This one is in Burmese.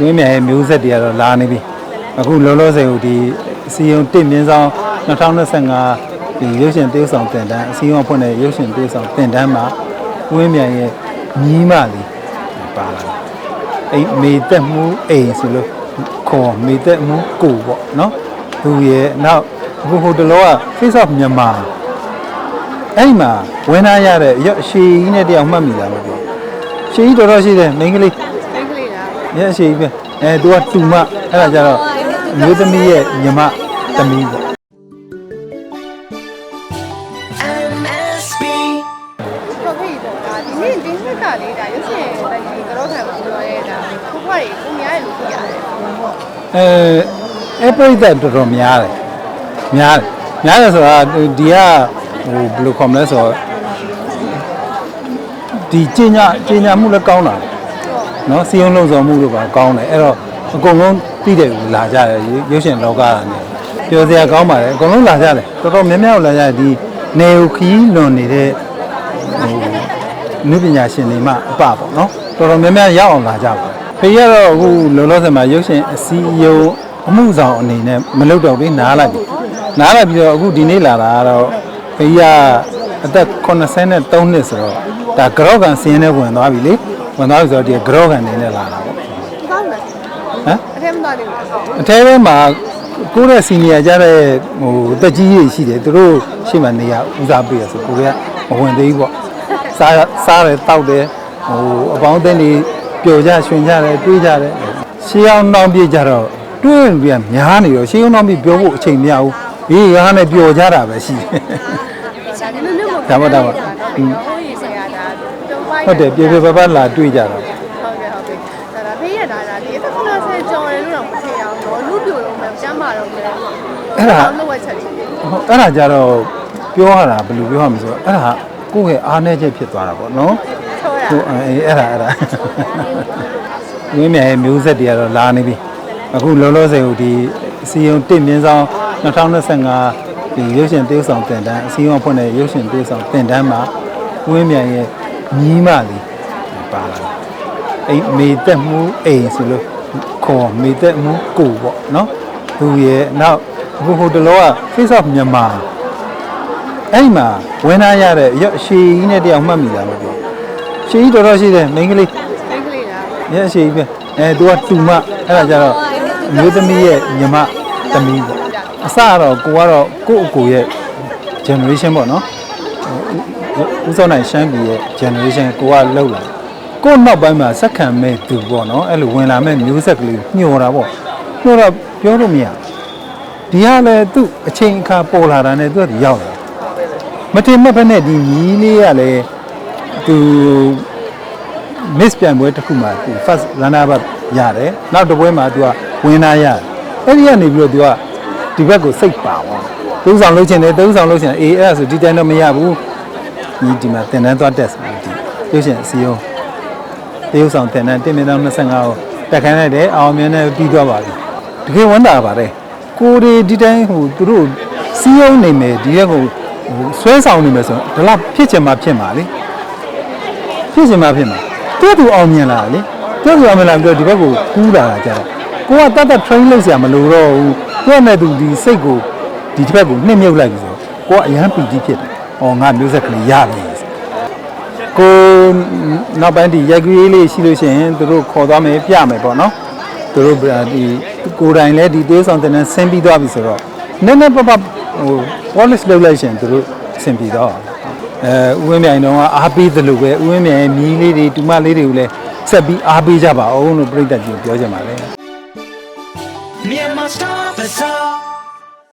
ဝင်းမြန်ရဲ့မျိုးဆက်တွေကတော့လာနေပြီအခုလောလောဆယ်ဟိုဒီအစီယုံတစ်မြင်းဆောင်2025ဒီရုပ်ရှင်တေးဆောင်တင်တန်းအစီယုံအဖွဲ့နဲ့ရုပ်ရှင်တေးဆောင်တင်တန်းမှာဝင်းမြန်ရဲ့ညီးမလေးပါလာတယ်အဲ့မေသက်မှုအိမ်ဆိုလို့ခေါ်မေသက်မှုကိုပေါ့နော်သူရဲ့နောက်အခုဟိုတလောက Face of မြန်မာအဲ့မှာဝင်လာရတဲ့အရွက်အရှိကြီးနဲ့တယောက်မှတ်မိလားမပြောရှိကြီးတော်တော်ရှိတယ်မိန်းကလေး မိန်းကလေးလားညအရှိပဲအဲ तू ကတူမအဲ့ဒါကြတော့အမျိုးသမီးရဲ့ညီမသမီးပေါ့ MSB ဟုတ်ပြီတော့ဒါဒီနေ့ဒီနှစ်ကလေးဒါရုပ်ရှင်တိုက်ကြီးကတော့ခံမှာပြောရဲဒါခုခွားကြီးကိုများရဲ့လူကြီးရတယ်အဲအဲ့ပြိတ္တတော်တော်များတယ်များတယ်များတယ်ဆိုတာဒီကဟိုဘယ်လိုခေါ်မလဲဆိုတော့ဒီကျညာကျညာမှုလည်းကောင်းတာ နော်စီယုံလုံးဆောင်မှုတို့ပါကောင်းတယ်အဲ့တော့အကုန်လုံးသိတယ်လာကြတယ်ရုပ်ရှင်လောကကနေပြောစရာကောင်းပါတယ်အကုန်လုံးလာကြတယ်တော်တော်များများလာကြတယ်ဒီနေုခီးလွန်နေတဲ့ဟိုနုပညာရှင်တွေမှအပပေါ့နော်တော်တော်များများရောက်အောင်လာကြပါဖေရတော့အခုလောလောဆယ်မှာရုပ်ရှင်အစည်းအရုံးအမှုဆောင်အနေနဲ့မလုပ်တော့ဘူးနားလိုက်ပြီနားလိုက်ပြီးတော့အခုဒီနေ့လာတာကတော့ဖေရအသက်83နှစ်ဆိုတော့ဒါကြော့ကန်စင်းနဲ့ဝင်သွားပြီလေ ဝင်သွားပြီဆိုတော့ဒီကြော့ကန်နေနဲ့လာတာပေါ့ကောင်းလားဟမ်အထက်မတော်နေဘူးအထဲထဲမှာကိုယ့်ရဲ့စီနီယာကြတဲ့ဟိုတက်ကြီးကြီးရှိတယ်သူတို့ရှေ့မှာနေရဦးစားပေးရဆိုကိုယ်ကမဝင်သေးဘူးပေါ့စားစားတယ်တောက်တယ်ဟိုအပေါင်းအသင်းတွေပျော်ကြရွှင်ကြတယ်တွေးကြတယ်ရှေးအောင်နှောင်းပြကြတော့တွေးရင်တွေကများနေတော့ရှေးအောင်နှောင်းပြပြောဖို့အချိန်မရဘူးဘေးကားနဲ့ပျော်ကြတာပဲရှိတယ်ဒါဒီလိုမျိုးမဒါပေါ့ဒါပေါ့ဟိုရေးစရာဒါတုံးပိုင်း ဟုတ်တယ်ပြေပြေပပလာတွေးကြတော့ဟုတ်ကဲ့ဟုတ်ကဲ့ဒါဒါဖေးရတာဒါဒီတစ်ခါဆယ်ကြော်တယ်လို့တော့မထင်အောင်တော့လူပြိုတော့မှကျမ်းမာတော့မယ်အဲ့ဒါလောက်ဝက်ချက်လေးဟုတ်အဲ့ဒါကြတော့ပြောရတာဘယ်လိုပြောရမလဲဆိုတော့အဲ့ဒါကိုယ့်ရဲ့အားနည်းချက်ဖြစ်သွားတာပေါ့နော်ထောတာဟိုအေးအဲ့ဒါအဲ့ဒါဝင်းမြန်ရဲ့မျိုးဆက်တွေကတော့လာနေပြီအခုလောလောဆယ်ဟိုဒီအစီယုံတစ်မြင်းဆောင်2025ဒီရုပ်ရှင်တေးဆောင်တင်တန်းအစီယုံအဖွဲ့နဲ့ရုပ်ရှင်တေးဆောင်တင်တန်းမှာဝင်းမြန်ရဲ့ ညီးမလေးပါလာတယ်အဲ့မေသက်မှုအိမ်ဆိုလို့ခေါ်မေသက်မှုကိုပေါ့နော်သူရဲ့နောက်အခုဟိုတလောက Face of မြန်မာအဲ့မှာဝင်လာရတဲ့အရွက်အရှိကြီးနဲ့တယောက်မှတ်မိလားမပြောရှိကြီးတော်တော်ရှိတယ်မိန်းကလေးမိန်းကလေးလားညအရှိကြီးပဲအဲ तू ကတူမအဲ့ဒါကြတော့အမျိုးသမီးရဲ့ညီမသမီးပေါ့အစကတော့ကိုကတော့ကိုယ့်အကိုရဲ့ generation ပေါ့နော်ဟို ဦးစောနိုင်ရှမ်းပြည်ရဲ့ generation ကိုကလှုပ်လာကိုယ့်နောက်ပိုင်းမှာစက္ကန့်မဲ့သူပေါ့နော်အဲ့လိုဝင်လာမဲ့မျိုးဆက်ကလေးညှော်တာပေါ့ညှော်တော့ပြောလို့မရဒီကလည်းသူ့အချိန်အခါပေါ်လာတာနဲ့သူကရောက်လာမတင်မဲ့ဖက်နဲ့ဒီညီလေးကလည်းသူ miss ပြိုင်ပွဲတစ်ခုမှာသူ first runner up ရတယ်နောက်တစ်ပွဲမှာသူက winner ရတယ်အဲ့ဒီကနေပြီးတော့သူကဒီဘက်ကိုစိတ်ပါသွားသူဆောင်လုပ်ချင်တယ်သူဆောင်လုပ်ချင်တယ်အေးအဲ့ဒါဆိုဒီတိုင်းတော့မရဘူး ဒီဒီမှာတင်တန်းသွားတက်ဆိုဒီရုပ်ရှင်အစည်းအရုံးတရုပ်ဆောင်တင်တန်းတင်မြင့်တော့25ကိုတက်ခိုင်းလိုက်တယ်အောင်မြင်နဲ့ပြီးသွားပါပြီတကယ်ဝမ်းသာပါတယ်ကိုဒီဒီတိုင်းဟိုသူတို့စီးရုံးနေမယ်ဒီရက်ကိုဟိုဆွဲဆောင်နေမယ်ဆိုတော့ဒီလောက်ဖြစ်ချင်မှဖြစ်မှာလေဖြစ်စင်မဖြစ်မှာသူ့သူအောင်မြင်လာတယ်လေသူ့သူအောင်မြင်လာပြီးတော့ဒီဘက်ကိုကူးလာတာကြတော့ကိုကတတ်တတ် train လုပ်စရာမလိုတော့ဘူးသူ့နဲ့သူဒီစိတ်ကိုဒီတစ်ဘက်ကိုနှိမ့်မြုပ်လိုက်ပြီဆိုတော့ကိုကအရန်ပီတိဖြစ်တယ်။ အော်ငါမျိုးဆက်ကလေးရပြီ။ကိုနောက်ပိုင်းဒီရိုက်ကူးရေးလေးရှိလို့ရှိရင်သူတို့ခေါ်သွားမယ်ပြမယ်ပေါ့နော်။သူတို့ဒီကိုယ်တိုင်လည်းဒီသေးဆောင်တဲ့နဲ့ဆင်းပြီးသွားပြီဆိုတော့နည်းနည်းပပဟို polish လုပ်လိုက်ရှင်သူတို့ဆင်ပြီးတော့အဲဦးဝင်းမြိုင်တော့ကအားပေးသလိုပဲဦးဝင်းမြိုင်ရဲ့မြီးလေးတွေတူမလေးတွေကိုလည်းဆက်ပြီးအားပေးကြပါအောင်လို့ပြိတ္တကြီးကိုပြောချင်ပါတယ် Myanmar Star Bazaar